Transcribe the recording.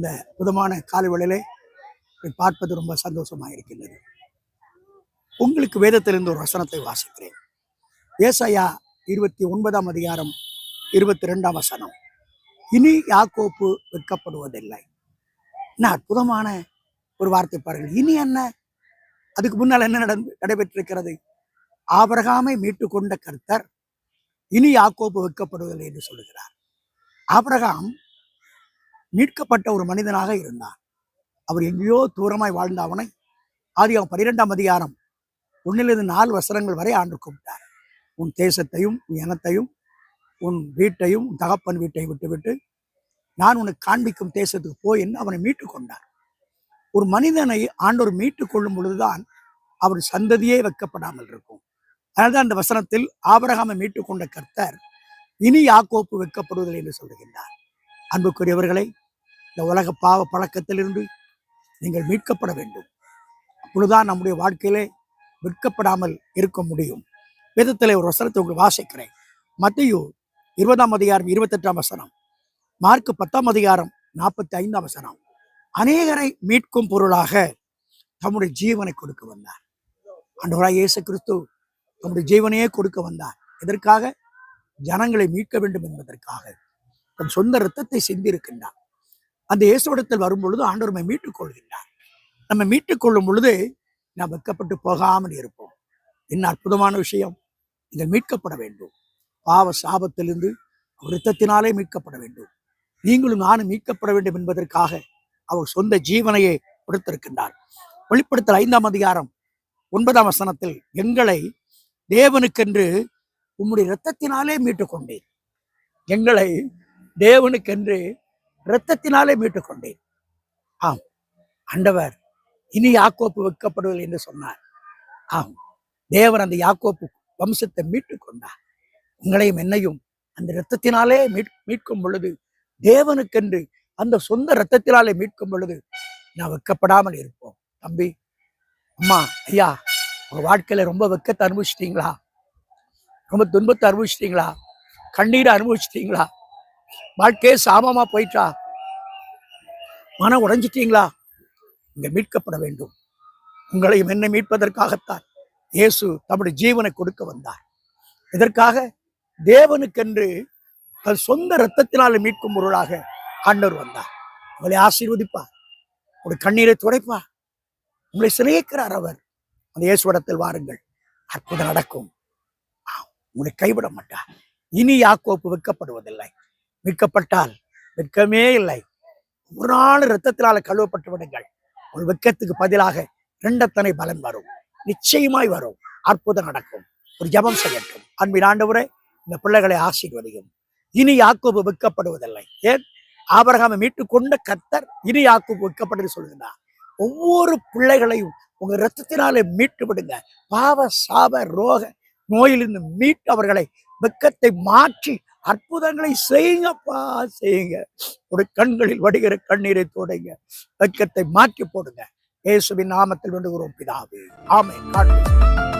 இந்த புதமான காலவெளியிலே இதை பார்ப்பது ரொம்ப சந்தோஷமாக இருக்கின்றது உங்களுக்கு வேதத்திலிருந்து ஒரு வசனத்தை வாசிக்கிறேன். ஏசையா இருபத்தி ஒன்பதாம் அதிகாரம் இருபத்தி ரெண்டாம் வசனம். இனி யாக்கோப்பு விற்கப்படுவதில்லை என்ன அற்புதமான ஒரு வார்த்தை பாருங்கள். இனி என்ன? அதுக்கு முன்னால் என்ன நடந்து நடைபெற்றிருக்கிறது? ஆபரகாமை மீட்டு கொண்ட கர்த்தர் இனி யாக்கோப்பு வைக்கப்படுவதில்லை என்று சொல்லுகிறார். ஆபிரகாம் மீட்கப்பட்ட ஒரு மனிதனாக இருந்தார் அவர் எங்கேயோ தூரமாய் வாழ்ந்த அவனை ஆதி அவன் பனிரெண்டாம் அதிகாரம் ஒன்னிலிருந்து நாலு வசனங்கள் வரை ஆண்டு கூப்பிட்டார். உன் தேசத்தையும் உன் இனத்தையும் உன் வீட்டையும் உன் தகப்பன் வீட்டை விட்டுவிட்டு நான் உனக்கு காண்பிக்கும் தேசத்துக்கு போய் என்று அவனை மீட்டு கொண்டார். ஒரு மனிதனை ஆண்டோர் மீட்டு கொள்ளும் பொழுதுதான் அவர் சந்ததியே வைக்கப்படாமல் இருக்கும். அதனால்தான் அந்த வசனத்தில் ஆபரகாமை மீட்டு கொண்ட கர்த்தர் இனி யாக்கோப்பு வைக்கப்படுவதில்லை என்று சொல்லுகின்றார். அன்புக்குரியவர்களை இந்த உலக பாவ பழக்கத்திலிருந்து நீங்கள் மீட்கப்பட வேண்டும். அப்பொழுதுதான் நம்முடைய வாழ்க்கையிலே விற்கப்படாமல் இருக்க முடியும். வேதத்தில் ஒரு வசனத்தை உங்களுக்கு வாசிக்கிறேன். மத்தியு இருபதாம் அதிகாரம் இருபத்தெட்டாம் வசனம் மார்க் பத்தாம் அதிகாரம் நாற்பத்தி ஐந்தாம் வசனம். அநேகரை மீட்கும் பொருளாக தம்முடைய ஜீவனை கொடுக்க வந்தார். அன்றவராய் இயேசு கிறிஸ்து தம்முடைய ஜீவனையே கொடுக்க வந்தார். எதற்காக? ஜனங்களை மீட்க வேண்டும் என்பதற்காக. தன் சொந்த இரத்தத்தை சிந்திருக்கின்றார். அந்த இயேசுவிடத்தில் வரும்பொழுது ஆண்டவர் நம்மை மீட்டுக் கொள்கின்றார் நம்ம மீட்டுக் கொள்ளும் பொழுது நாம் வெட்கப்பட்டு போகாமல் இருப்போம். என்ன அற்புதமான விஷயம். நீங்கள் மீட்கப்பட வேண்டும். பாவ சாபத்திலிருந்து அவர் மீட்கப்பட வேண்டும். நீங்களும் நானும் மீட்கப்பட வேண்டும் என்பதற்காக அவர் சொந்த ஜீவனையே கொடுத்திருக்கின்றார். வெளிப்படுத்தல் ஐந்தாம் அதிகாரம் ஒன்பதாம் வசனத்தில் எங்களை தேவனுக்கென்று உம்முடைய இரத்தத்தினாலே மீட்டுக் கொண்டேன் எங்களை தேவனுக்கென்று இரத்தத்தினாலே மீட்டுக் கொண்டேன் ஆம் ஆண்டவர் இனி யாக்கோப்பு வைக்கப்படுவதில்லை என்று சொன்னார். ஆம் தேவன் அந்த யாக்கோப்பு வம்சத்தை மீட்டுக் கொண்டார் உங்களையும் என்னையும் அந்த இரத்தத்தினாலே மீட் மீட்கும் பொழுது தேவனுக்கென்று அந்த சொந்த இரத்தத்தினாலே மீட்கும் பொழுது நான் வெக்கப்படாமல் இருப்போம். தம்பி அம்மா ஐயா உங்க வாழ்க்கையில ரொம்ப வெக்கத்தை அனுபவிச்சிட்டீங்களா? ரொம்ப துன்பத்தை அனுபவிச்சிட்டீங்களா? கண்ணீரை அனுபவிச்சிட்டீங்களா? வாழ்க்கையே சாபமா போயிட்டா? மனம் உடைஞ்சிட்டீங்களா? இங்க மீட்கப்பட வேண்டும். உங்களையும் என்னை மீட்பதற்காகத்தான் இயேசு தம்முடைய ஜீவனை கொடுக்க வந்தார். இதற்காக தேவனுக்கென்று தன் சொந்த இரத்தத்தினால் மீட்கும் பொருளாக ஆண்டவர் வந்தார். உங்களை ஆசீர்வதிப்பார். ஒரு கண்ணீரை துடைப்பார். உங்களை சிநேகிக்கிறார் அவர். அந்த இயேசுவிடத்தில் வாருங்கள். அற்புதம் நடக்கும். ஆம், உங்களை கைவிட மாட்டார். இனி யாக்கோப்பு வைக்கப்படுவதில்லை மீட்கப்பட்டால் வெட்கமே இல்லை. ஒரு நாள் இரத்தத்தினால கழுவப்பட்டு விடுங்கள். ஒரு வெட்கத்துக்கு பதிலாக இரண்டத்தனை பலன் வரும். நிச்சயமாய் வரும். அற்புதம் நடக்கும். ஒரு ஜபம் செய்யட்டும். அன்பின் ஆண்டவரே இந்த பிள்ளைகளை ஆசீர்வதியும். இனி யாக்கோபு விற்கப்படுவதில்லை ஏன்? ஆபரகாமை மீட்டு கொண்ட கத்தர் இனி யாக்கோபு வெட்கப்படுது சொல்லுகிறார். ஒவ்வொரு பிள்ளைகளையும் உங்க ரத்தத்தினாலே மீட்டு விடுங்க. பாவ சாப ரோக நோயிலிருந்து மீட்டு அவர்களை வெட்கத்தை மாற்றி அற்புதங்களை செய்யுங்கப்பா செய்யுங்க. ஒரு கண்களில் வடிகிற கண்ணீரை தோடைங்க. வெட்கத்தை மாற்றி போடுங்க. இயேசுவின் நாமத்தில் வேண்டுகிறோம் பிதாவே. ஆமை God.